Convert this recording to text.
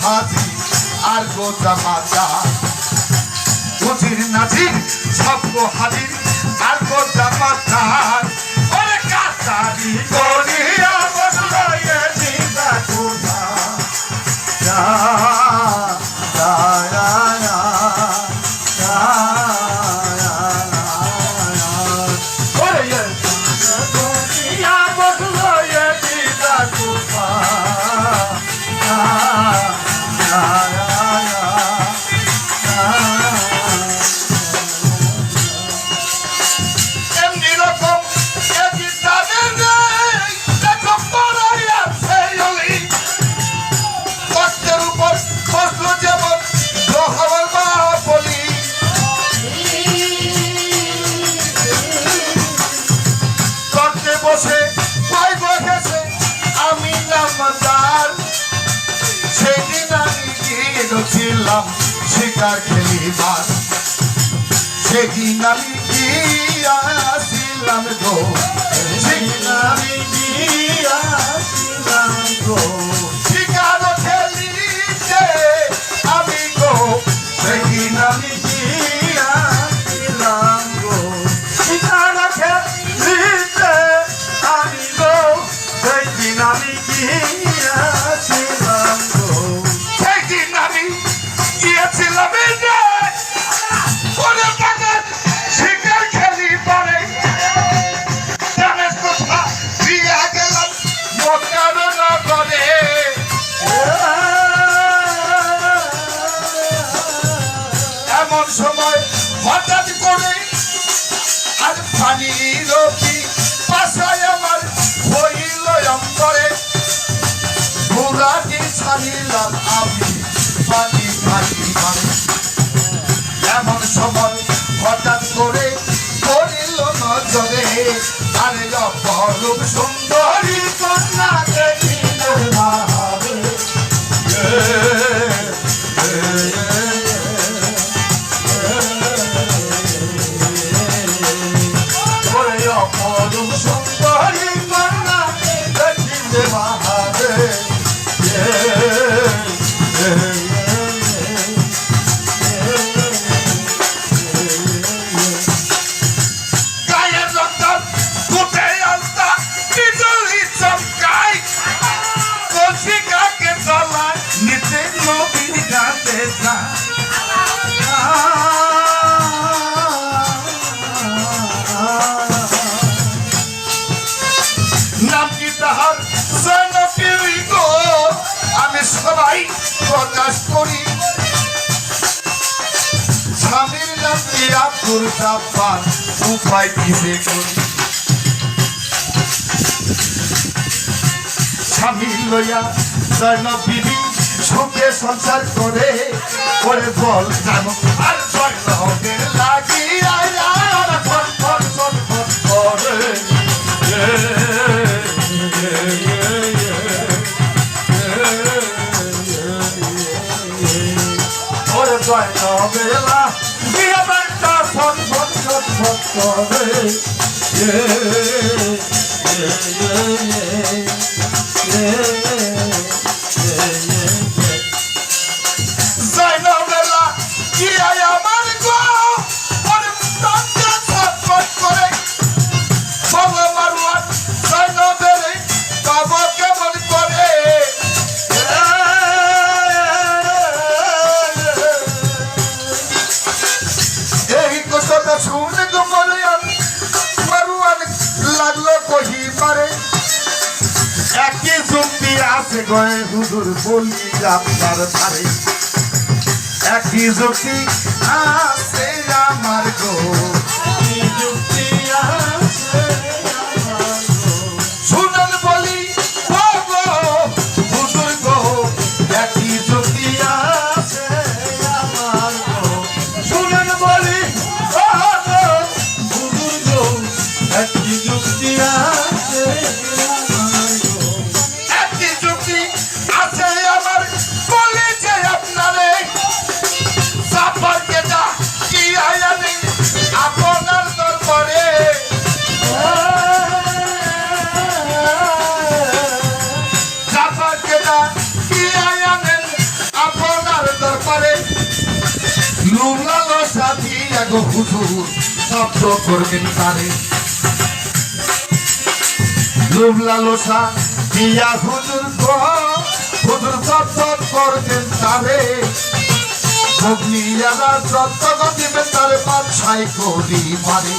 হাজি আর গোজা মাতা নজির নাজির সব হাজির আর গোজা মাতা গেলাম শিকার খেলিবার। সেদিন আমি কি আসিলাম গো? সেদিন আমি অরূপ সুন্দরী কন্যা নবীর কাছে যা সবাই প্রকাশ করি স্বামীর নাম আব্দুল স্বামী লইয়া জয়নব বিবি সুখে সংসার করে করে বল জানো আর জয় লাগে লাগি জয় নবেলা বিয়া বান্তা ফট ফট ফট ফট করে Yeah, yeah, yeah. আছে গয়ে হুজুর বলি আপনার ধারে একই জ্যোতি আছে আমার গো হুজুর শব্দ করবেন তারে। লোভ লালসা দিয়া হুজুর গো, হুজুর শব্দ করবেন তারে। ভগ্নিয়ারা যত দিবেন তারে, বাদশাই করি পারে